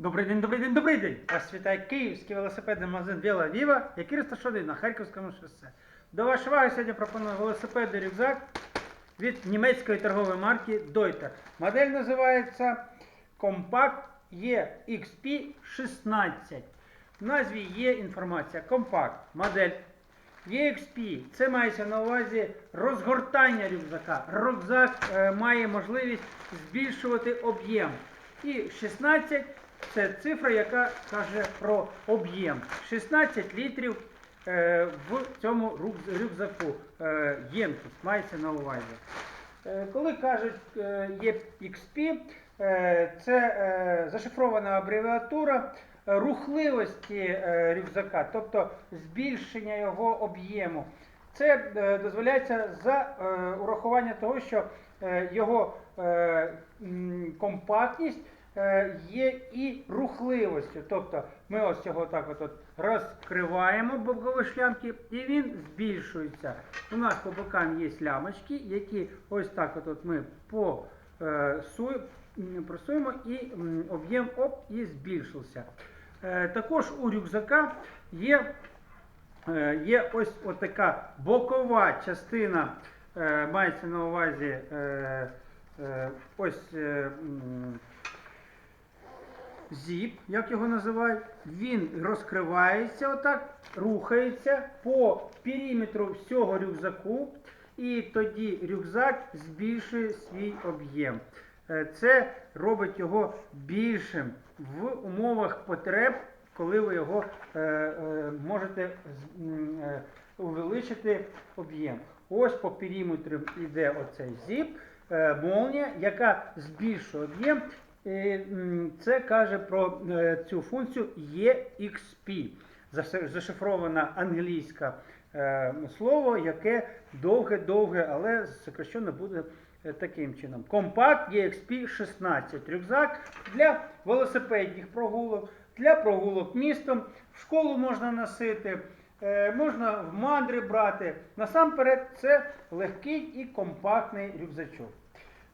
Добрий день, добрий день, добрий день! Вас вітає київський велосипедний магазин Віла Віва, який розташований на Харківському шосе. До вашої уваги сьогодні пропоную велосипедний рюкзак від німецької торгової марки Deuter. Модель називається Compact EXP 16. В назві є інформація Compact, модель EXP це мається на увазі розгортання рюкзака. Рюкзак е, має можливість збільшувати об'єм. І 16 це цифра, яка каже про об'єм. 16 літрів е, в цьому рюкзаку. Е, ємкість мається на увазі. Е, Коли кажуть е, EXP, е, це е, зашифрована абревіатура рухливості е, рюкзака, тобто збільшення його об'єму. Це е, дозволяється за е, урахування того, що е, його е, компактність є і рухливостю. Тобто ми ось цього так от, розкриваємо бокові шлямки і він збільшується. У нас по бокам є лямочки, які ось так от, ми е, просуємо і об'єм оп, і збільшився. Е, Також у рюкзака є Е, Є ось така бокова частина, е, мається на увазі е, е, ось е, зіп, як його називають. Він розкривається отак, рухається по периметру всього рюкзаку, і тоді рюкзак збільшує свій об'єм. Е, Це робить його більшим в умовах потреб, коли ви його е, е, можете е, увеличити об'єм. Ось по периметру йде оцей зіп, е, молнія, яка збільшує об'єм. М, Це каже про е, цю функцію EXP. Зашифроване англійське е, слово, яке довге-довге, але сокращено буде е, таким чином. Compact EXP 16. Рюкзак для велосипедних прогулок, для прогулок містом. В школу можна носити, е, можна в мандри брати. Насамперед, це легкий і компактний рюкзачок.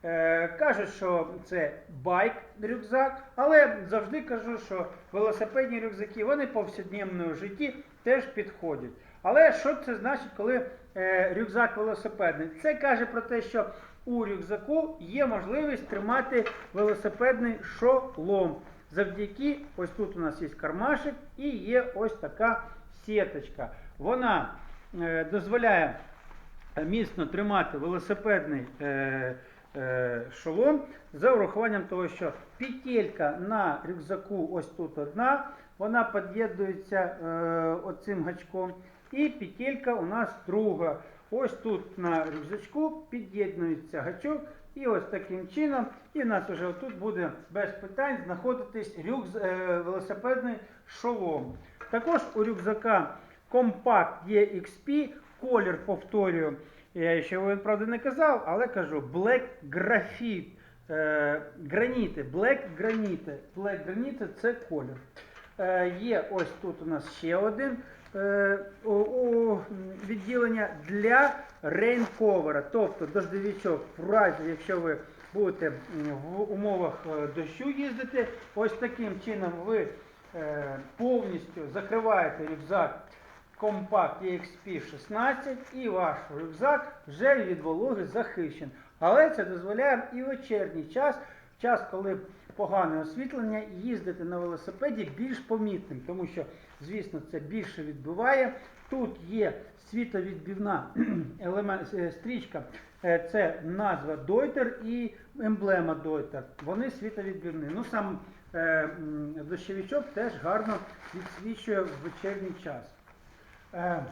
Е, Кажуть, що це байк-рюкзак, але завжди кажу, що велосипедні рюкзаки вони повсякденному житті теж підходять. Але що це значить, коли е, рюкзак велосипедний? Це каже про те, що у рюкзаку є можливість тримати велосипедний шолом. Завдяки, ось тут у нас є кармашик і є ось така сіточка. Вона е, дозволяє міцно тримати велосипедний е, шолом за урахуванням того, що петелька на рюкзаку ось тут одна, вона під'єднується е, оцим гачком, і петелька у нас друга. Ось тут на рюкзачку під'єднується гачок, і ось таким чином, і в нас вже тут буде без питань знаходитись рюкз, е, велосипедний шолом. Також у рюкзака Compact EXP колір повторюю. Я ще він, правда, не казав, але кажу Black Graphite. Е, граніти, Black граніти. Black граніти це колір. Е, є ось тут у нас ще один е, о, о, відділення для рейнковера, тобто дождовичок, в разі, якщо ви будете в умовах е, дощу їздити, ось таким чином ви е, повністю закриваєте рюкзак Compact EXP 16 і ваш рюкзак вже від вологи захищен. Але це дозволяє і вечірній час, час, коли погане освітлення, їздити на велосипеді більш помітним, тому що, звісно, це більше відбиває. Тут є світовідбивна елемент, е, стрічка, е, це назва Deuter і емблема Deuter. Вони світовідбивні. Ну сам е, дощовичок теж гарно відсвічує в вечірній час. Е,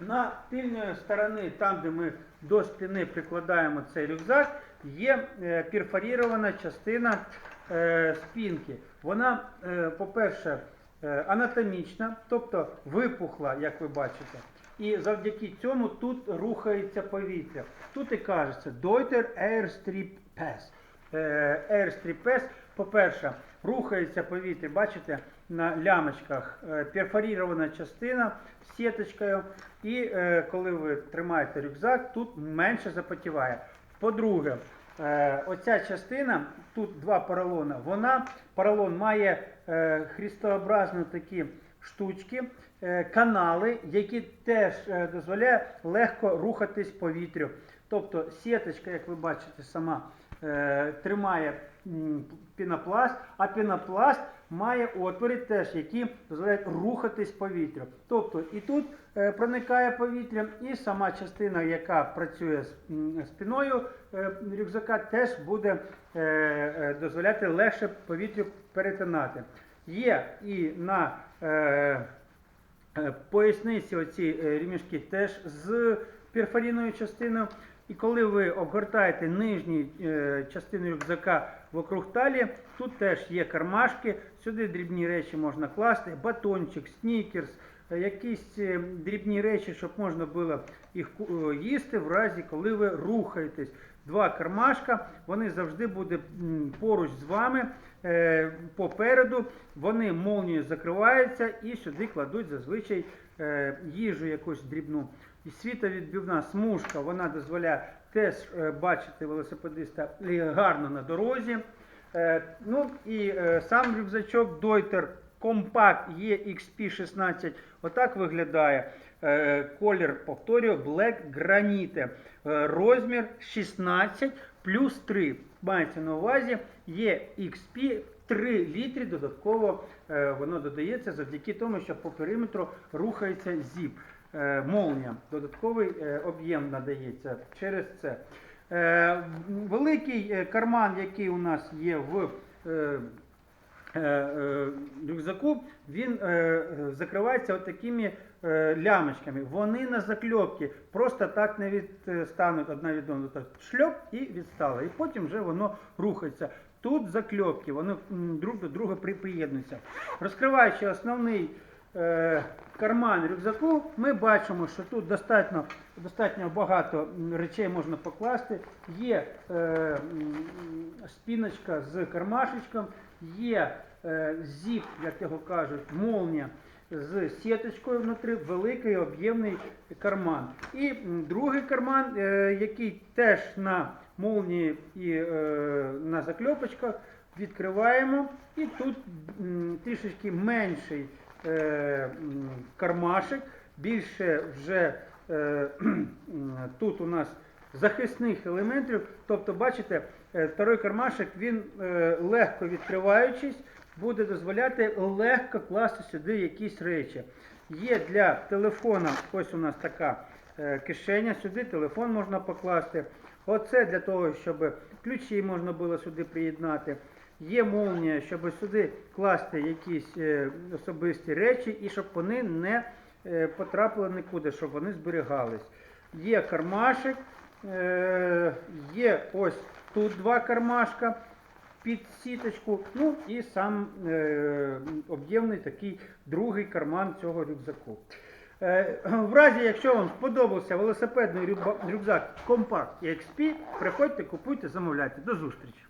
На тильної сторони, там, де ми до спини прикладаємо цей рюкзак, є е, перфорірована частина е, спинки. Вона, по-перше, анатомічна, тобто випухла, як ви бачите. І завдяки цьому тут рухається повітря. Тут і кажеться Deuter Airstrip Pass. Airstrip Pass, по-перше, рухається повітря, бачите, на лямочках е, перфорірована частина з сіточкою. І е, коли ви тримаєте рюкзак, тут менше запотіває. По-друге, Е, оця частина, тут два поролона, вона, поролон має христообразні такі штучки, канали, які теж дозволяють легко рухатись повітрю. Тобто сіточка, як ви бачите, сама тримає пінопласт, а пінопласт має отвори теж, які дозволяють рухатись повітрю. Тобто і тут е, проникає повітря, і сама частина, яка працює з спиною е, рюкзака, теж буде е, дозволяти легше повітрю перетинати. Є і на Поясниці оці ремішки теж з перфорійною частиною. І коли ви обгортаєте нижню е, частину рюкзака вокруг талії, тут теж є кармашки, сюди дрібні речі можна класти, батончик, снікерс, е, якісь е, дрібні речі, щоб можна було їх їсти в разі, коли ви рухаєтесь. Два кармашка, вони завжди будуть поруч з вами попереду, вони молнією закриваються і сюди кладуть зазвичай їжу якусь дрібну. І світовідбивна смужка, вона дозволяє теж е, бачити велосипедиста е, гарно на дорозі. Е, ну і е, сам рюкзачок Deuter Compact EXP16 отак виглядає. Е, колір, повторюю, Black Granite. Е, розмір 16 плюс 3. Мається на увазі є XP 3 літри додатково е, воно додається завдяки тому, що по периметру рухається зіп. Е, молнія. Додатковий е, об'єм надається через це. Великий карман, який у нас є в рюкзаку, він закривається отакими е, лямочками. Вони на закльопки просто так не відстануть одна від одного. Шльоп і відстало. І потім вже воно рухається. Тут закльопки, вони друг до друга при- приєднуються. Розкриваючи основний е, карман рюкзаку, ми бачимо, що тут достатньо, достатньо багато речей можна покласти. Є е, спіночка з кармашечком, є е, зіп, як його кажуть, молнія з сіточкою внутрі, великий об'ємний карман. І другий карман, е, який теж на молнії і е, на закльопочках, відкриваємо. І тут м, трішечки менший е, кармашик, більше вже е, тут у нас захисних елементів. Тобто, бачите, е, второй кармашик він е, легко відкриваючись, буде дозволяти легко класти сюди якісь речі. Є для телефона, ось у нас така е, кишеня, сюди телефон можна покласти. Оце для того, щоб ключі можна було сюди приєднати. Є молнія, щоб сюди класти якісь е, особисті речі і щоб вони не е, потрапили нікуди, щоб вони зберігались. Є кармашик, е, є ось тут два кармашка під сіточку, ну і сам об'ємний такий другий карман цього рюкзаку. Е, В разі, якщо вам сподобався велосипедний рюкзак Compact XP, приходьте, купуйте, замовляйте. До зустрічі!